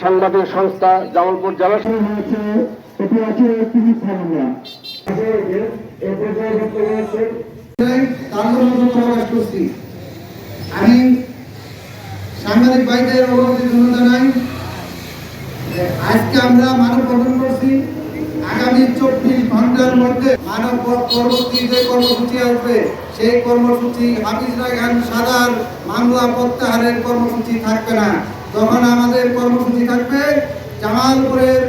সাংবাদিক সংস্থা জামালপুর জেলা হয়েছে এটি আছে করছি আমি সাংবাদিক ভাইদের অবগতি জানাই আজকে আমরা মানব গঠন করছি। আগামী চব্বিশ ঘণ্টার মধ্যে মানব পরবর্তী যে কর্মসূচি আসবে সেই কর্মসূচি হাফিজ রায়হান সাদার মামলা প্রত্যাহারের কর্মসূচি থাকবে না। তখন আমাদের কর্মসূচি থাকবে, জামালপুরের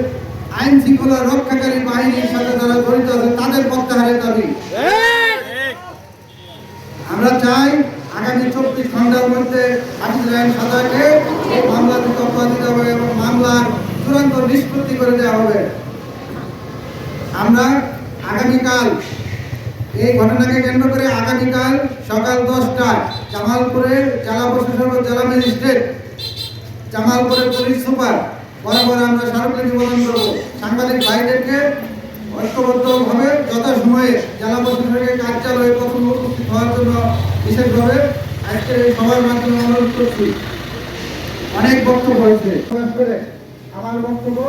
আইন শৃঙ্খলা রক্ষাকারী বাহিনীর সাথে যারা জড়িত আছে, তাদের প্রত্যাহারের দাবি। আমরা চাই আগামী চব্বিশ ঘণ্টার মধ্যে রায়ন সাদাকে এই মামলা থেকে দিতে হবে এবং মামলার চূড়ান্ত নিষ্পত্তি করে দেওয়া হবে। আমরা আগামীকাল এই ঘটনাকে কেন্দ্র করে আগামীকাল সকাল দশটায় জামালপুরের জেলা প্রশাসক জেলা ম্যাজিস্ট্রেট জামালপুরের পুলিশ সুপার। বরাবর আমরা স্মারকলিপি প্রদান করব। সাংবাদিক ভাইদেরকে ঐক্যবদ্ধভাবে যথাসময়ে জেলা প্রশাসনের কার্যালয়ে প্রথম উপস্থিত হওয়ার জন্য বিশেষভাবে আজকে এই সভার মাধ্যমে অনুরোধ করছি। অনেক বক্তব্য হয়েছে। আমার বক্তব্য,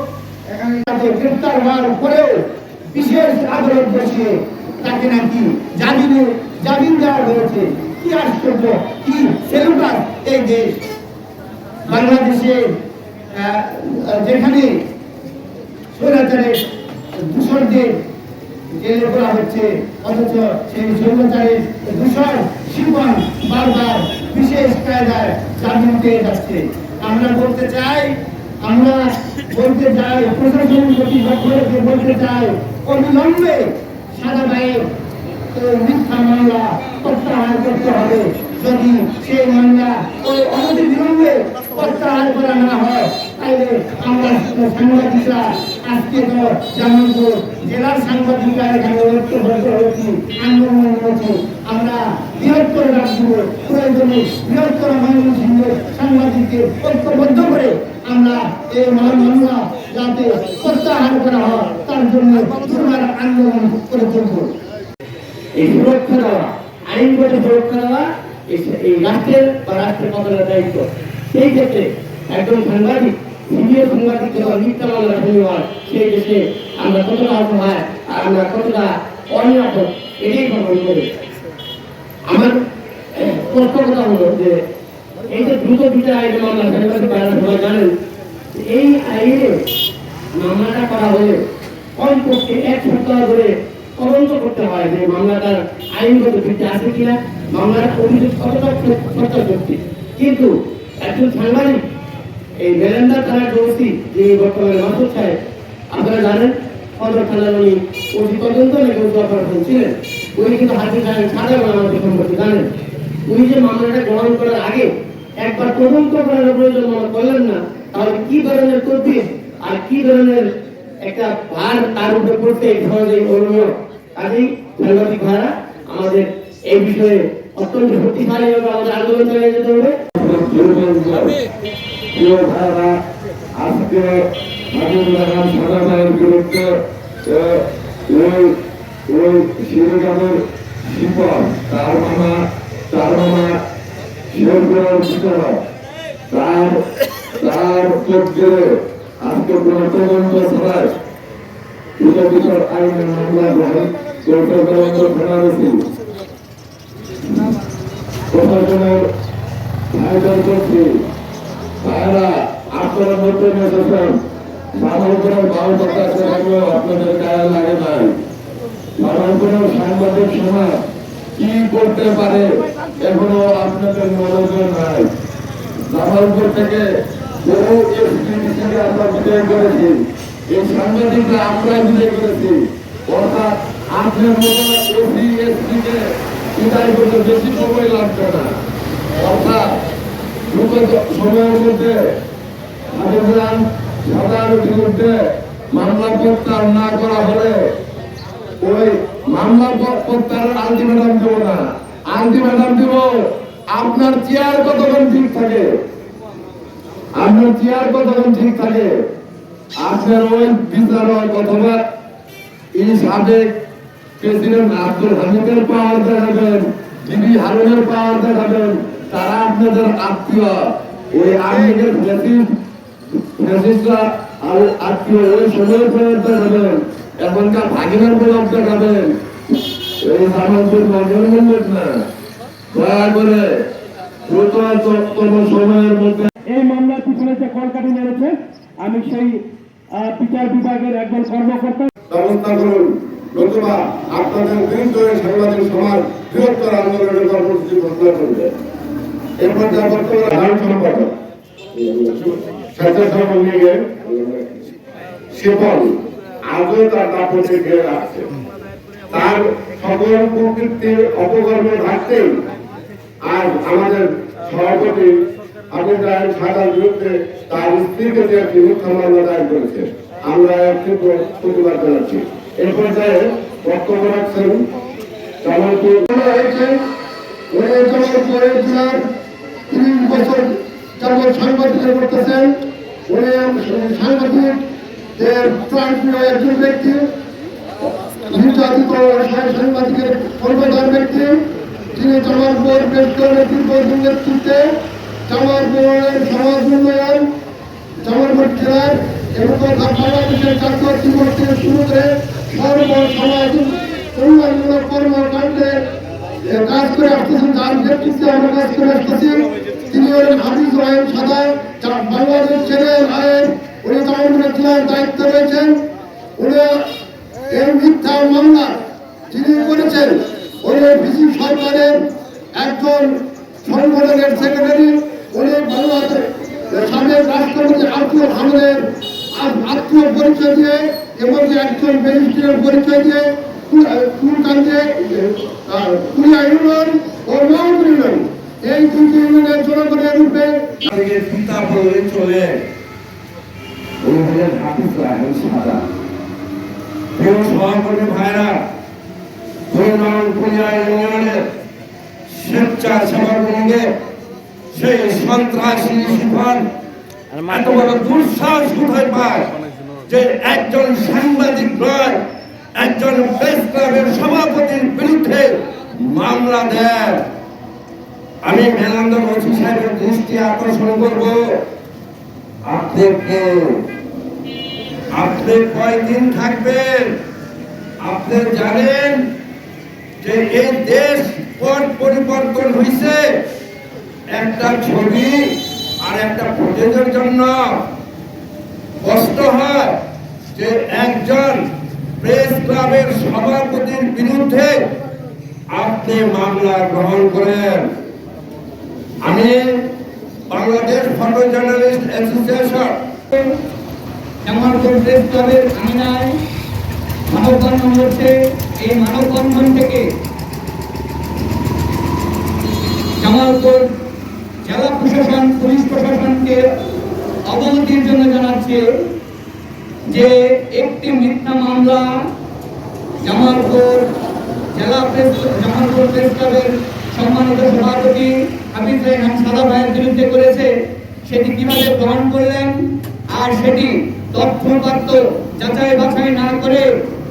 এখানে গ্রেপ্তার হওয়ার পরেও বিশেষ আদালত বসিয়ে তাকে নাকি জামিনে জামিন দেওয়া হয়েছে। কি আশ্চর্য, কি সেলুকার এই দেশ। বাংলাদেশে যেখানে স্বৈরাচারের দূষণদের জেলে করা হচ্ছে, অথচ সেই স্বৈরাচারের দূষণ শিবন বারবার বিশেষ কায়দায় জামিন পেয়ে যাচ্ছে। আমরা বলতে চাই, আমরা বলতে চাই, প্রশাসন কর্তৃপক্ষকে বলতে চাই, অবিলম্বে সাদা ভাইয়ের মিথ্যা মামলা প্রত্যাহার করতে হবে। যদি সেই মামলা ওই অনতি বিলম্বে প্রত্যাহার করা ঐক্যবদ্ধ আন্দোলন ঐক্যবদ্ধ করে আমরা এই মামলা যাতে প্রত্যাহার করা হয় তার জন্য পুনরায় আন্দোলন করে চলবো এই সুরক্ষা দেওয়া, আইনগত সুরক্ষা দেওয়া, এই- রাষ্ট্রের বা রাষ্ট্রের দায়িত্ব। সেই ক্ষেত্রে একজন সাংবাদিক সিনিয়র সাংবাদিক যখন মিথ্যা মামলা শুরু হয়, সেই দেশে আমরা কতটা অসহায় আর আমরা কতটা অনিরাপদ, এটাই খবর করি আমার প্রশ্ন কথা হলো যে, এই যে দ্রুত বিচার আইনে মামলা, সাংবাদিক সবাই জানেন, এই আইনে মামলাটা করা হলে কমপক্ষে এক সপ্তাহ ধরে তদন্ত করতে হয় যে মামলাটার আইনগত ভিত্তি আছে কিনা, মামলার অভিযোগ কতটা সত্যাসত্যি কিন্তু একজন সাংবাদিক, এই বেলেন্দার থানার যে যে বর্তমানে মাসুদ সাহেব, আপনারা জানেন সদর থানার উনি ওসি ওসি অপারেশন ছিলেন উনি কিন্তু হাজির সাহেব সাধারণ আমাদের সম্পর্কে জানেন। উনি যে মামলাটা গ্রহণ করার আগে একবার তদন্ত করার প্রয়োজন মনে করলেন না, তাহলে কি ধরনের তদবির আর কি ধরনের একটা ভার তার উপরে পড়তে সহজেই অনুমোদন কাজেই সাংবাদিক ভাড়া আমাদের এই বিষয়ে অত্যন্ত শক্তিশালীভাবে আমাদের আন্দোলন চালিয়ে যেতে হবে। আজকে হাবিবুর রহমান সাদা ভাইয়ের বিরুদ্ধে ওই ওই শিরোগ্রামের শিপন তার মামা তার মামা শিরোগ্রামের ভিতরে তার তার পক্ষে আজকে কোনো তদন্ত ছাড়াই উপবিচার আইনের মামলা গ্রহণ করতে তদন্ত ফেরারেছি প্রশাসনের আয়োজন করছি তারা আপনারা মধ্যে এসেছেন সাংবাদিক সমাজ কি করতে পারে এখনও আপনাদের মনোযোগ নাই থেকে বহু এসপিডিসিকে আমরা এই সাংবাদিকরা আমরা বিজয় করেছি অর্থাৎ আপনার মতো এসি এসপিকে বিদায় করতে বেশি সময় লাগবে না অর্থাৎ দ্রুত সময়ের মধ্যে আবেদন সাদার বিরুদ্ধে মামলা প্রত্যাহার না করা হলে ওই মামলা প্রত্যাহারের আলটিমেটাম দেব না। আলটিমেটাম দেব, আপনার চেয়ার কতক্ষণ ঠিক থাকে? আপনার চেয়ার কতক্ষণ ঠিক থাকে? আপনার ওই বিচারক অথবা এই সাবেক প্রেসিডেন্ট আব্দুল হামিদের পাওয়ার দেখাবেন বিবি হারুনের পাওয়ার দেখাবেন তারা আপনাদের আত্মীয়। ওই আর্মিদের ফ্যাসিস্টরা আর আত্মীয় ওই সময় পর্যন্ত দেখাবেন এখনকার ভাগিনার গোলাপ দেখাবেন এই নজর মূল্যের না। দয়া করে দ্রুততম সময়ের মধ্যে এই মামলার পিছনে যে মেরেছে আমি সেই বিচার বিভাগের একজন কর্মকর্তা ব্যবস্থা করুন। নতুবা আপনাদের বিরুদ্ধে সাংবাদিক সমাজ বৃহত্তর আন্দোলনের কর্মসূচি ঘোষণা করবে। এরপর যা বর্তমানে আইন সম্পাদক। স্বেচ্ছাসেবক লীগের শিপন আজও তার দাপটে ঘিরে রাখছে। তার সকল প্রকৃতির অপকর্ম ঘাটতেই আজ আমাদের সভাপতি আবুল রায় সাদার বিরুদ্ধে তার স্ত্রীকে একটি মিথ্যা মামলা দায়ের করেছে আমরা তীব্র প্রতিবাদ জানাচ্ছি। এই পর্যায়ে বক্তব্য রাখছেন হয়েছে তিরিশ বছর যাবৎ সাংবাদিকতা করতেছেন। উনি সাংবাদিক প্রাণপ্রিয় একজন ব্যক্তি, নির্যাতিত সাংবাদিকের কর্মদার ব্যক্তি তিনি জামালপুর বেশকর নেতৃত্বের নেতৃত্বে জামালপুরের সমাজ উন্নয়ন, জামালপুর জেলার এবং বাংলাদেশের জাতীয় দিবস থেকে শুরু করে সমাজ তিনি হলেন হাফিজ রহিম সাদা যার বাংলাদেশ ছেড়ে আয়ের উনি জেলার দায়িত্বে রয়েছেন উনি এই মিথ্যা মামলা যিনি করেছেন উনি বিসি সরকারের একজন সংগঠনের সেক্রেটারি উনি বাংলাদেশ সাবেক রাষ্ট্রপতি আব্দুল হামিদের আত্মীয় পরিচয় দিয়ে এবং একজন ম্যাজিস্ট্রেটের পরিচয় দিয়ে সভাপতি ভাইরা সেই সন্ত্রাসী এত বড় দুঃসাহস কোথায় পায়? যে একজন সাংবাদিক নয় একজন প্রেস ক্লাবের সভাপতির বিরুদ্ধে মামলা দেয়। আমি মেলান্দ মন্ত্রী সাহেবের দৃষ্টি আকর্ষণ করব। আপনি কে আপনি কয়দিন থাকবেন? আপনি জানেন যে এই দেশ পট পরিবর্তন হয়েছে একটা ছবি আর একটা ফুটেজের জন্য কষ্ট হয় যে একজন প্রেস ক্লাবের সভাপতির বিরুদ্ধে আপনি মামলা গ্রহণ করেন। আমি Bangladesh photo journalist association Jamalpur press ক্লাবের আঙিনায় মানববন্ধন হচ্ছে, এই মানববন্ধন থেকে জামালপুর জেলা প্রশাসন পুলিশ প্রশাসনকে অবনতির জানাচ্ছে যে একটি মিথ্যা মামলা জামালপুর জেলা জামালপুর প্রেস ক্লাবের সম্মানিত সভাপতি হাফিজ রায়হান সাদা ভাইয়ের বিরুদ্ধে করেছে, সেটি কীভাবে গ্রহণ করলেন? আর সেটি তথ্যপাত্র যাচাই বাছাই না করে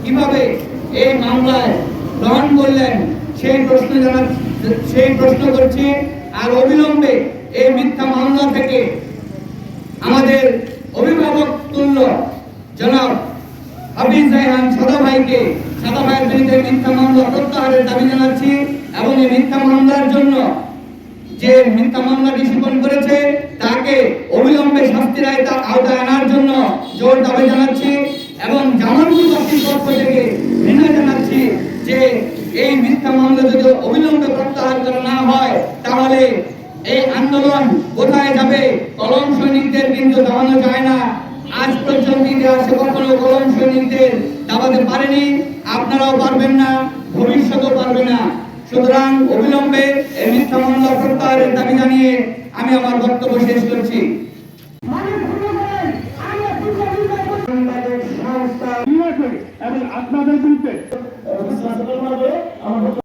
কীভাবে এই মামলায় গ্রহণ করলেন? সেই প্রশ্ন জানা সেই প্রশ্ন করছি। আর অবিলম্বে এই মিথ্যা মামলা থেকে রায়হান সাদা ভাইকে সাদা ভাইয়ের বিরুদ্ধে মিথ্যা মামলা প্রত্যাহারের দাবি জানাচ্ছি এবং এই মিথ্যা মামলার জন্য যে মিথ্যা মামলাটি শিপন করেছে, তাকে অবিলম্বে শাস্তির আয়তা- আওতায় আনার জন্য জোর দাবি জানাচ্ছি এবং জামালপুরবাসীর পক্ষ থেকে ঘৃণা জানাচ্ছি যে এই মিথ্যা মামলা যদি অবিলম্বে প্রত্যাহার করা না হয়, তাহলে এই আন্দোলন কোথায় যাবে? কলম সৈনিকদের কিন্তু দাবানো যায় না। আজ পর্যন্ত ইতিহাসে কখনো কলম সৈনিকদের দাবাতে পারেনি আপনারাও পারবেন না ভবিষ্যতেও পারবে না। সুতরাং অবিলম্বে এই মিথ্যা মামলা প্রত্যাহারের দাবি জানিয়ে আমি আমার বক্তব্য শেষ করছি। এবং আপনাদের বিরুদ্ধে।